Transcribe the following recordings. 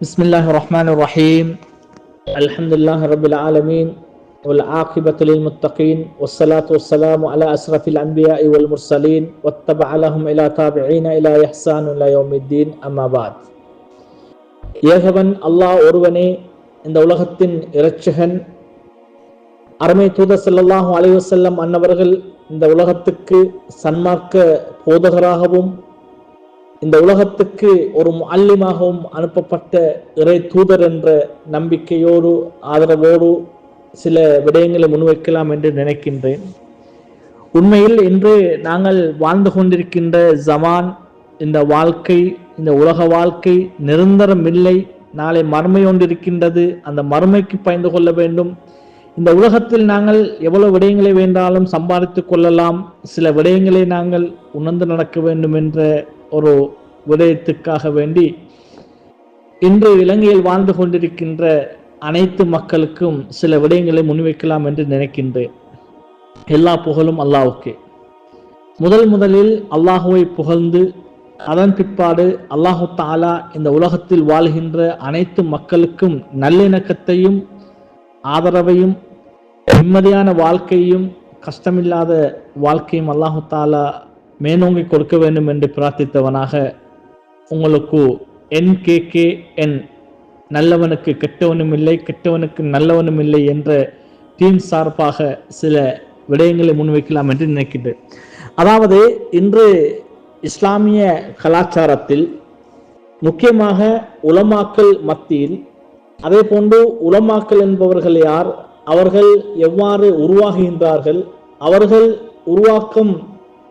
بسم الله الرحمن الرحيم الحمد لله رب العالمين والعاقبة للمتقين والصلاة والسلام على أشرف الأنبياء والمرسلين واتبع لهم إلى تابعين إلى إحسان إلى يوم الدين أما بعد ஏகவன் அல்லாஹ் ஒருவனே இந்த உலகத்தின் இரட்சகன் அருமை தூதர் ஸல்லல்லாஹு அலைஹி வஸல்லம் அன்னவர்கள் இந்த உலகத்துக்கு சன்மார்க்க போதகராகவும் இந்த உலகத்துக்கு ஒரு அல்லிமாகவும் அனுப்பப்பட்ட இறை தூதர் என்ற நம்பிக்கையோடு ஆதரவோடு சில விடயங்களை முன்வைக்கலாம் என்று நினைக்கின்றேன். உண்மையில் இன்று நாங்கள் வாழ்ந்து கொண்டிருக்கின்ற ஜமான் இந்த வாழ்க்கை இந்த உலக வாழ்க்கை நிரந்தரம் இல்லை. நாளை மறுமை ஒன்றிருக்கின்றது. அந்த மறுமைக்கு பயந்து கொள்ள வேண்டும். இந்த உலகத்தில் நாங்கள் எவ்வளவு விடயங்களை வேண்டாலும் சம்பாதித்துக் கொள்ளலாம். சில விடயங்களை நாங்கள் உணர்ந்து நடக்க வேண்டும் என்ற ஒரு விடயத்துக்காக வேண்டி இன்று இலங்கையில் வாழ்ந்து கொண்டிருக்கின்ற அனைத்து மக்களுக்கும் சில விடயங்களை முன்வைக்கலாம் என்று நினைக்கின்றேன். எல்லா புகழும் அல்லாஹ்வுக்கே. முதல் முதலில் அல்லாஹுவை புகழ்ந்து அதன் பிற்பாடு அல்லாஹு தாலா இந்த உலகத்தில் வாழ்கின்ற அனைத்து மக்களுக்கும் நல்லிணக்கத்தையும் ஆதரவையும் நிம்மதியான வாழ்க்கையும் கஷ்டமில்லாத வாழ்க்கையும் அல்லாஹு தாலா மேனோங்கி கொடுக்க வேண்டும் என்று பிரார்த்தித்தவனாக உங்களுக்கு என் கே கே என் நல்லவனுக்கு கெட்டவனும் இல்லை கெட்டவனுக்கு நல்லவனும் இல்லை என்ற டீம் சார்பாக சில விடயங்களை முன்வைக்கலாம் என்று நினைக்கின்றேன். அதாவது இன்று இஸ்லாமிய கலாச்சாரத்தில் முக்கியமாக உலமாக்கல் மத்தியில் அதே போன்று உலமாக்கல் என்பவர்கள் யார்? அவர்கள் எவ்வாறு உருவாகுகின்றார்கள்? அவர்கள் உருவாக்கம்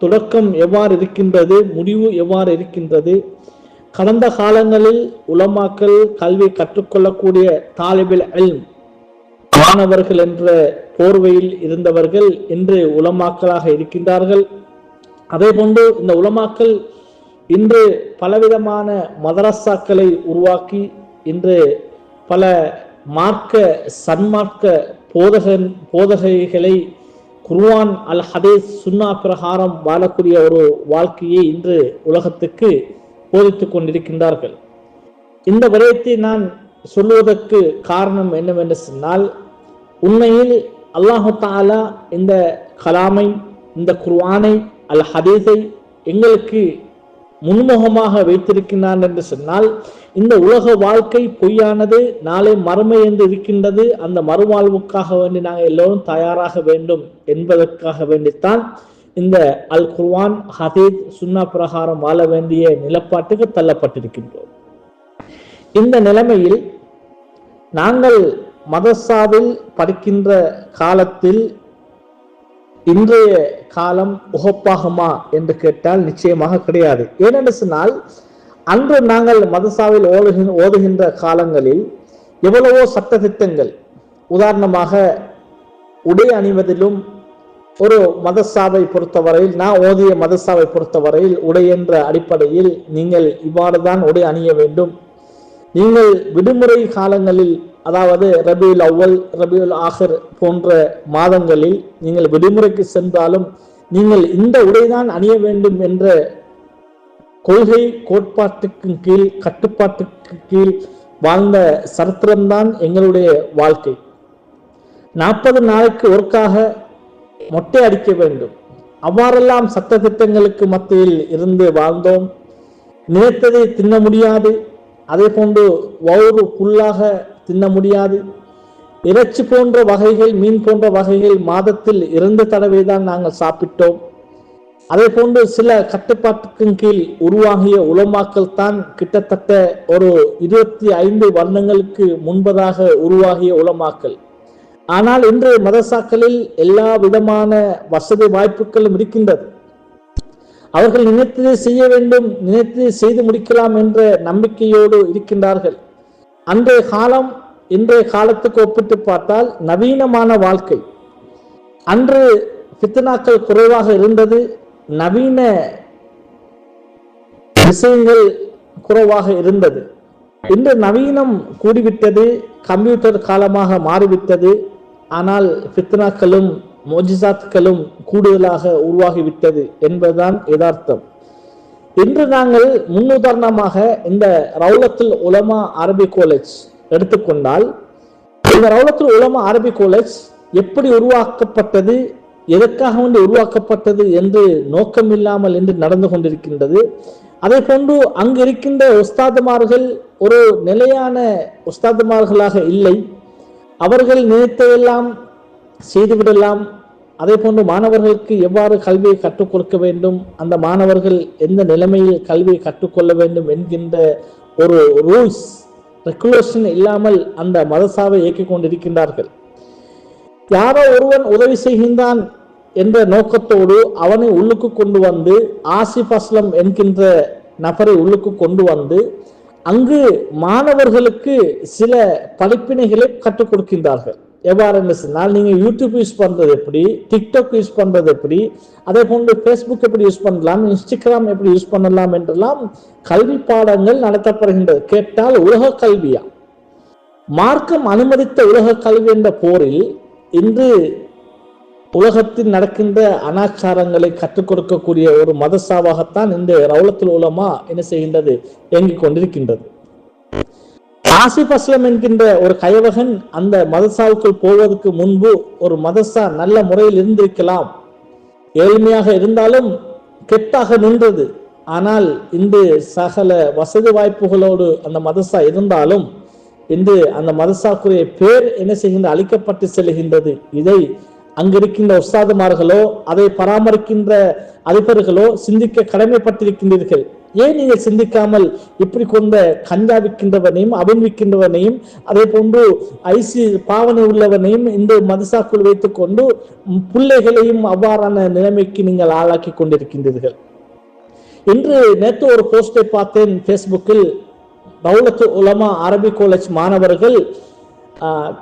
தொடக்கம் எவ்வாறு இருக்கின்றது முடிவு எவ்வாறு இருக்கின்றது? கடந்த காலங்களில் உலமாக்கல் கல்வி கற்றுக்கொள்ளக்கூடிய தாலிபில் அல் மாணவர்கள் என்ற போர்வையில் இருந்தவர்கள் இன்று உலமாக்கலாக இருக்கின்றார்கள். அதே போன்று இந்த உலமாக்கல் இன்று பலவிதமான மதரசாக்களை உருவாக்கி இன்று பல மார்க்க சன்மார்க்க போதகன் போதகைகளை குர்வான் அல் ஹதீஸ் சுன்னா பிரகாரம் வாழக்கூடிய ஒரு வாழ்க்கையை இன்று உலகத்துக்கு போதித்து கொண்டிருக்கின்றார்கள். இந்த விடயத்தை நான் சொல்லுவதற்கு காரணம் என்னவென்று சொன்னால் உண்மையில் அல்லாஹு தாலா இந்த கலாமை இந்த குர்வானை அல் ஹதீஸை எங்களுக்கு முன்முகமாக வைத்திருக்கின்றான் என்று சொன்னால் இந்த உலக வாழ்க்கை பொய்யானது நாளை மறுமை என்று இருக்கின்றது அந்த மறுவாழ்வுக்காக வேண்டி நாங்கள் எல்லோரும் தயாராக வேண்டும் என்பதற்காக வேண்டித்தான் இந்த அல் குர்வான் ஹதீத் சுன்னா பிரகாரம் வாழ வேண்டிய நிலப்பாட்டுக்கு தள்ளப்பட்டிருக்கின்றோம். இந்த நிலைமையில் நாங்கள் மதசாவில் படிக்கின்ற காலத்தில் இன்றைய காலம் உகப்பாகுமா என்று கேட்டால் நிச்சயமாக கிடையாது. ஏனென்று சொன்னால் அன்று நாங்கள் மதசாவில் ஓதுகின்ற ஓதுகின்ற காலங்களில் எவ்வளவோ சட்டத்திட்டங்கள் உதாரணமாக உடை அணிவதிலும் ஒரு மதசாவை பொறுத்தவரையில் நான் ஓதிய மதசாவை பொறுத்தவரையில் உடை என்ற அடிப்படையில் நீங்கள் இவ்வாறு தான் உடை அணிய வேண்டும். நீங்கள் விடுமுறை காலங்களில் அதாவது ரபியுல் அவ்வல் ரபியுல் ஆஹர் போன்ற மாதங்களில் நீங்கள் விடுமுறைக்கு சென்றாலும் நீங்கள் இந்த உடைதான் அணிய வேண்டும் என்ற கொள்கை கோட்பாட்டுக்கு கீழ் கட்டுப்பாட்டுக்கு கீழ் வாழ்ந்த சரித்திரம்தான் எங்களுடைய வாழ்க்கை. நாற்பது நாளைக்கு ஒருக்காக மொட்டை அடிக்க வேண்டும். அவ்வாறெல்லாம் சட்டத்திட்டங்களுக்கு மத்தியில் இருந்து வாழ்ந்தோம். நினைத்ததை தின்ன முடியாது. அதே போன்று ஒவ்வொரு புல்லாக தின்ன முடியாது. இறைச்சி போன்ற வகைகள் மீன் போன்ற வகைகள் மாதத்தில் இரண்டு தடவை தான் நாங்கள் சாப்பிட்டோம். அதே போன்று சில கட்டுப்பாட்டுக்கும் கீழ் உருவாகிய உலமாக்கள் தான் கிட்டத்தட்ட ஒரு இருபத்தி ஐந்து வருடங்களுக்கு முன்பதாக உருவாகிய உலமாக்கள். ஆனால் இன்று மதசாக்களில் எல்லா விதமான வசதி வாய்ப்புகளும் இருக்கின்றது. அவர்கள் நினைத்ததை செய்ய வேண்டும் நினைத்ததை செய்து முடிக்கலாம் என்ற நம்பிக்கையோடு இருக்கின்றார்கள். அன்றைய காலம் இன்றைய காலத்துக்கு ஒப்பிட்டு பார்த்தால் நவீனமான வாழ்க்கை. அன்று பித்தனாக்கள் குறைவாக இருந்தது நவீன விஷயங்கள் குறைவாக இருந்தது. இன்று நவீனம் கூடிவிட்டது கம்ப்யூட்டர் காலமாக மாறிவிட்டது ஆனால் பித்னாக்களும் மோஜிசாத்துக்களும் கூடுதலாக உருவாகிவிட்டது என்பதுதான் யதார்த்தம். இன்று நாங்கள் முன்னுதாரணமாக இந்த ரவுலத்தில் உலமா அரபி காலேஜ் எடுத்துக்கொண்டால் இந்த ரவுலத்துல் உலமா அரபி காலேஜ் எப்படி உருவாக்கப்பட்டது எதற்காக வேண்டி உருவாக்கப்பட்டது என்று நோக்கம் இல்லாமல் என்று நடந்து கொண்டிருக்கின்றது. அதே போன்று அங்கு இருக்கின்ற உஸ்தாதுமார்கள் ஒரு நிலையான உஸ்தாதுமார்களாக இல்லை. அவர்கள் நினைத்ததெல்லாம் செய்துவிடலாம். அதே போன்று மாணவர்களுக்கு எவ்வாறு கல்வியை கற்றுக் கொடுக்க வேண்டும்? அந்த மாணவர்கள் எந்த நிலைமையில் கல்வியை கற்றுக்கொள்ள வேண்டும் என்கின்ற ஒரு ரூல்ஸ் ரெகுலேஷன் இல்லாமல் அந்த மதசாவை இயக்கிக் கொண்டிருக்கின்றார்கள். யாரோ ஒருவன் உதவி செய்கின்றான் என்ற நோக்கத்தோடு அவனை உள்ளுக்கு கொண்டு வந்து ஆசிப் அஸ்லம் என்கின்ற நபரை உள்ளுக்கு கொண்டு வந்து அங்கு மாணவர்களுக்கு சில படிப்பினைகளை கற்றுக் கொடுக்கின்றார்கள். எவ்வாறு என்று சொன்னால் நீங்க யூடியூப் யூஸ் பண்ணுறது எப்படி டிக்டாக் யூஸ் பண்ணுறது எப்படி அதே போன்று ஃபேஸ்புக் எப்படி யூஸ் பண்ணலாம் இன்ஸ்டாகிராம் எப்படி யூஸ் பண்ணலாம் என்றெல்லாம் கல்வி பாடங்கள் நடத்தப்படுகின்றது. கேட்டால் உலக கல்வியா? மார்க்கம் அனுமதித்த உலக கல்வி என்ற போரில் இன்று உலகத்தில் நடக்கின்ற அனாச்சாரங்களை கற்றுக் கொடுக்கக்கூடிய ஒரு மதசாவாகத்தான் இந்த ரவுலத்தில் உலமா என்ன செய்கின்றது இயங்கிக் கொண்டிருக்கின்றது. ஆசிப் அஸ்லம் என்கின்ற ஒரு கைவகன் அந்த மதசாவுக்குள் போவதற்கு முன்பு ஒரு மதசா நல்ல முறையில் இருந்திருக்கலாம். ஏழ்மையாக இருந்தாலும் கெட்டாக நின்றது. ஆனால் இன்று சகல வசதி வாய்ப்புகளோடு அந்த மதசா இருந்தாலும் இன்று அந்த மதசாக்குரிய பேர் என்ன செய்கின்ற அழிக்கப்பட்டு செல்கின்றது. இதை அங்கிருக்கின்ற உஸ்தாதுமார்களோ அதை பராமரிக்கின்ற அதிபர்களோ சிந்திக்க கடமைப்பட்டிருக்கின்றீர்கள். ஏன் நீங்கள் சிந்திக்காமல் இப்படி கொண்ட கஞ்சா விற்கின்றவனையும் அவன் விற்கின்றவனையும் அதே போன்று ஐசி பாவனை உள்ளவனையும் இந்த மதுசாக்குள் வைத்துக் கொண்டு பிள்ளைகளையும் அவ்வாறான நிலைமைக்கு நீங்கள் ஆளாக்கி கொண்டிருக்கின்றீர்கள். இன்று நேற்று ஒரு போஸ்டை பார்த்தேன் ஃபேஸ்புக்கில் ரவுலத்து உலமா அரபி காலேஜ் மாணவர்கள்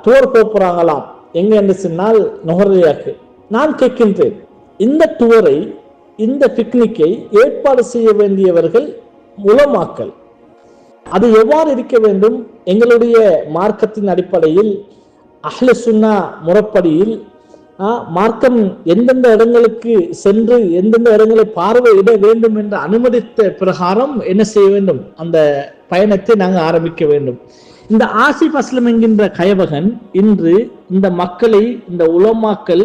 டூர் போகிறாங்களாம் எங்க என்று சொன்னால் நுகர்வையாக்கு நான் கேட்கின்றேன் இந்த டூரை இந்த பிக்னிக்கை ஏற்பாடு செய்ய வேண்டியவர்கள் உலமாக்கல். அது எவ்வாறு இருக்க வேண்டும்? எங்களுடைய மார்க்கத்தின் அடிப்படையில் அஹ்ல சுன்னா முறப்படியில் மார்க்கம் எந்தெந்த இடங்களுக்கு சென்று எந்தெந்த இடங்களை பார்வையிட வேண்டும் என்று அனுமதித்த பிரகாரம் என்ன செய்ய வேண்டும்? அந்த பயணத்தை நாங்கள் ஆரம்பிக்க வேண்டும். இந்த ஆசிப் அஸ்லம் என்கின்ற கயவகன் இன்று இந்த மக்களை இந்த உலமாக்கள்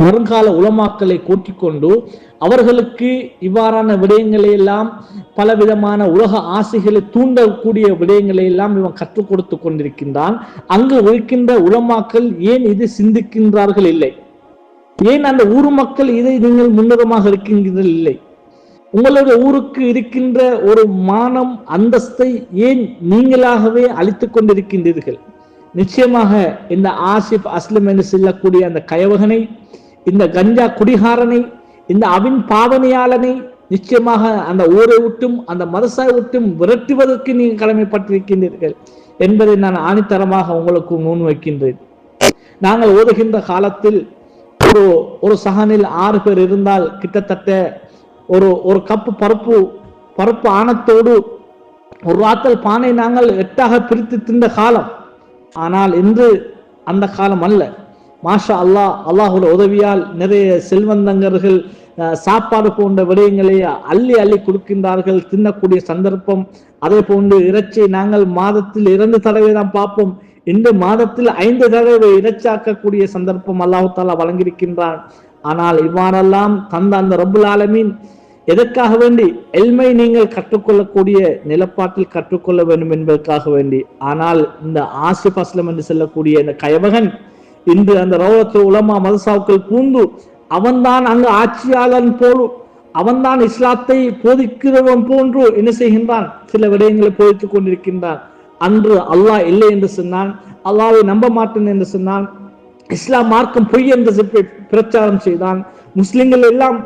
வருங்கால உலமாக்களை கூட்டிக் கொண்டு அவர்களுக்கு இவ்வாறான விடயங்களை எல்லாம் பலவிதமான உலக ஆசைகளை தூண்டக்கூடிய விடயங்களை எல்லாம் இவன் கற்றுக் கொடுத்து கொண்டிருக்கின்றான். அங்கு இருக்கின்ற உலமாக்கள் ஏன் இது சிந்திக்கின்றார்கள்? இல்லை. ஏன் அந்த ஊர் மக்கள் இதை நீங்கள் முன்னுரமாக இருக்கின்றீர்கள்? இல்லை. உங்களுடைய ஊருக்கு இருக்கின்ற ஒரு மானம் அந்தஸ்தை ஏன் நீங்களாகவே அழித்துக் கொண்டிருக்கின்றீர்கள்? நிச்சயமாக இந்த ஆசிப் அஸ்லம் என்று செல்லக்கூடிய அந்த கயவகனை இந்த கஞ்சா குடிகாரனை இந்த அவின் பாவனையாளனை நிச்சயமாக அந்த ஊரை விட்டும் அந்த மதசாய் விட்டும் விரட்டுவதற்கு நீங்கள் கடமைப்பட்டிருக்கின்றீர்கள் என்பதை நான் ஆணித்தரமாக உங்களுக்கு முன் வைக்கின்றேன். நாங்கள் ஓதுகின்ற காலத்தில் ஒரு ஒரு சகனில் ஆறு பேர் இருந்தால் கிட்டத்தட்ட ஒரு ஒரு கப்பு பருப்பு பருப்பு ஆணத்தோடு ஒரு ஆத்தல் பானை நாங்கள் எட்டாக பிரித்து தின்ற காலம். ஆனால் இன்று அந்த காலம் அல்ல. மாஷா அல்லாஹ் அல்லாஹோட உதவியால் நிறைய செல்வந்தங்கர்கள் சாப்பாடு போன்ற விடயங்களை அள்ளி அள்ளி கொடுக்கின்றார்கள். தின்னக்கூடிய சந்தர்ப்பம் அதே போன்று இறைச்சியை நாங்கள் மாதத்தில் இரண்டு தடவை தான் பார்ப்போம். இந்த மாதத்தில் ஐந்து தடவை இறைச்சாக்கக்கூடிய சந்தர்ப்பம் அல்லாஹு தாலா வழங்கியிருக்கின்றான். ஆனால் இவ்வாறெல்லாம் தந்த அந்த ரபுல் ஆலமீன் எதற்காக வேண்டி? எல்மை நீங்கள் கற்றுக்கொள்ளக்கூடிய நிலப்பாட்டில் கற்றுக்கொள்ள வேண்டும் என்பதற்காக வேண்டி. ஆனால் இந்த ஆசிப் அஸ்லம் என்று சொல்லக்கூடிய இந்த கயவகன் இன்று அந்த ரோகத்து உலமா மதசாவுக்கள் பூந்து அவன்தான் அங்கு ஆட்சியாளன் போலும் அவன்தான் இஸ்லாத்தை போதிக்கிறவன் போன்று என்ன செய்கின்றான்? சில விடயங்களை போதித்துக் கொண்டிருக்கின்றான். அன்று அல்லாஹ் இல்லை என்று சொன்னான் அல்லாவை நம்ப மாட்டேன் என்று சொன்னான் இஸ்லாம் மார்க்கம் பொய் என்று பிரச்சாரம் செய்தான் முஸ்லிம்கள் எல்லாம்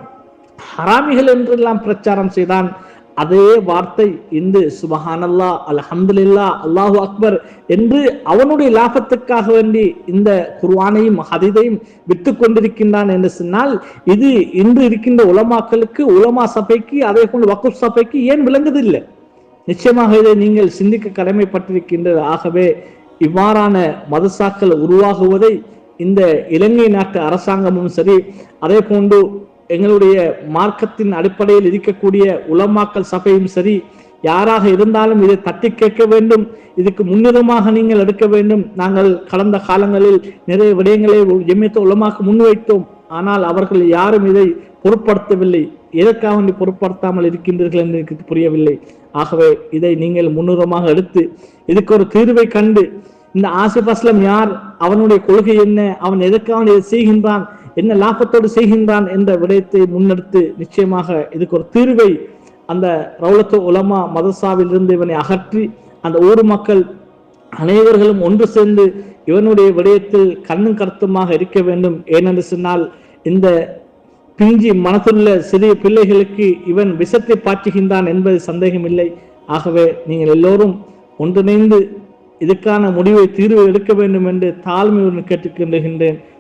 ஹராமிகள் என்றெல்லாம் பிரச்சாரம் செய்தான் அதே வார்த்தை இன்று சுபஹானல்லா அலஹம்துல்லா அல்லாஹு அக்பர் என்று அவனுடைய லாபத்துக்காக வேண்டி இந்த குர்வானையும் ஹதிதையும் விட்டு கொண்டிருக்கின்றான் என்று சொன்னால் இது இன்று இருக்கின்ற உலமாக்களுக்கு உலமா சபைக்கு அதே போன்று வக்குப் சபைக்கு ஏன் விளங்குதில்லை? நிச்சயமாக இதை நீங்கள் சிந்திக்க கடமைப்பட்டிருக்கின்றது ஆகவே இவ்வாறான மதசாக்கள் உருவாகுவதை இந்த இலங்கை நாட்டு அரசாங்கமும் சரி அதே போன்று எங்களுடைய மார்க்கத்தின் அடிப்படையில் இருக்கக்கூடிய உலமாக்கல் சபையும் சரி யாராக இருந்தாலும் இதை தட்டி கேட்க வேண்டும். இதுக்கு முன்னிதமாக நீங்கள் எடுக்க வேண்டும். நாங்கள் கடந்த காலங்களில் நிறைய விடயங்களை எம்மித்த உலமாக முன்வைத்தோம் ஆனால் அவர்கள் யாரும் இதை பொருட்படுத்தவில்லை. எதற்காக வேண்டி பொருட்படுத்தாமல் இருக்கின்றீர்கள் என்று எனக்கு புரியவில்லை. ஆகவே இதை நீங்கள் முன்னுரமாக எடுத்து இதுக்கு ஒரு தீர்வை கண்டு இந்த ஆசிப் அஸ்லம் யார்? அவனுடைய கொள்கை என்ன? அவன் எதற்காக இதை செய்கின்றான்? என்ன லாபத்தோடு செய்கின்றான் என்ற விடயத்தை முன்னெடுத்து நிச்சயமாக இதுக்கு ஒரு தீர்வை அந்த ரவுலத்து உலமா மதசாவில் இருந்து இவனை அகற்றி அந்த ஊர் மக்கள் அனைவர்களும் ஒன்று சேர்ந்து இவனுடைய விடயத்தில் கண்ணும் கருத்துமாக இருக்க வேண்டும். ஏனென்று சொன்னால் இந்த பிஞ்சி மனத்துள்ள சிறிய பிள்ளைகளுக்கு இவன் விஷத்தை பாய்ச்சுகின்றான் என்பது சந்தேகமில்லை. ஆகவே நீங்கள் எல்லோரும் ஒன்றிணைந்து இதுக்கான முடிவை தீர்வு எடுக்க வேண்டும் என்று தாழ்மையுடன்